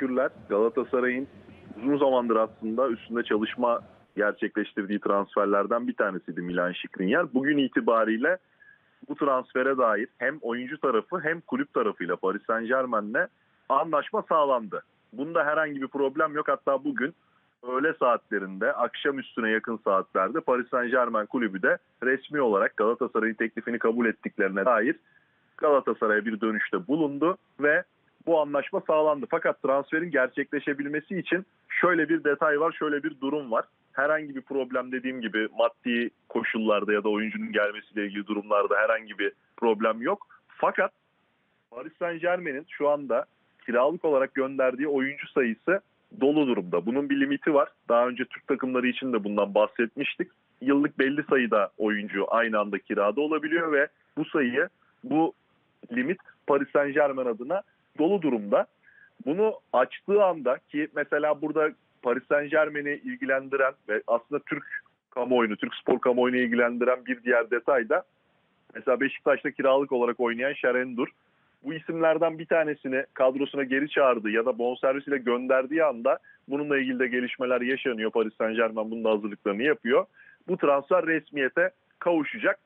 teşekkürler. Galatasaray'ın uzun zamandır aslında üstünde çalışma gerçekleştirdiği transferlerden bir tanesiydi Milan Skriniar. Bugün itibariyle bu transfere dair hem oyuncu tarafı hem kulüp tarafıyla Paris Saint Germain'le anlaşma sağlandı. Bunda herhangi bir problem yok. Hatta bugün öğle saatlerinde akşam üstüne yakın saatlerde Paris Saint Germain kulübü de resmi olarak Galatasaray'ın teklifini kabul ettiklerine dair Galatasaray'a bir dönüşte bulundu ve bu anlaşma sağlandı. Fakat transferin gerçekleşebilmesi için şöyle bir detay var, şöyle bir durum var. Herhangi bir problem dediğim gibi maddi koşullarda ya da oyuncunun gelmesiyle ilgili durumlarda herhangi bir problem yok. Fakat Paris Saint Germain'in şu anda kiralık olarak gönderdiği oyuncu sayısı dolu durumda. Bunun bir limiti var. Daha önce Türk takımları için de bundan bahsetmiştik. Yıllık belli sayıda oyuncu aynı anda kirada olabiliyor ve bu sayıyı, bu limit Paris Saint Germain adına dolu durumda. Bunu açtığı anda ki mesela burada Paris Saint Germain'i ilgilendiren ve aslında Türk kamuoyunu, Türk spor kamuoyunu ilgilendiren bir diğer detay da mesela Beşiktaş'ta kiralık olarak oynayan Şerendur. Bu isimlerden bir tanesini kadrosuna geri çağırdığı ya da bonservisiyle gönderdiği anda bununla ilgili de gelişmeler yaşanıyor. Paris Saint Germain bunun hazırlıklarını yapıyor. Bu transfer resmiyete kavuşacak.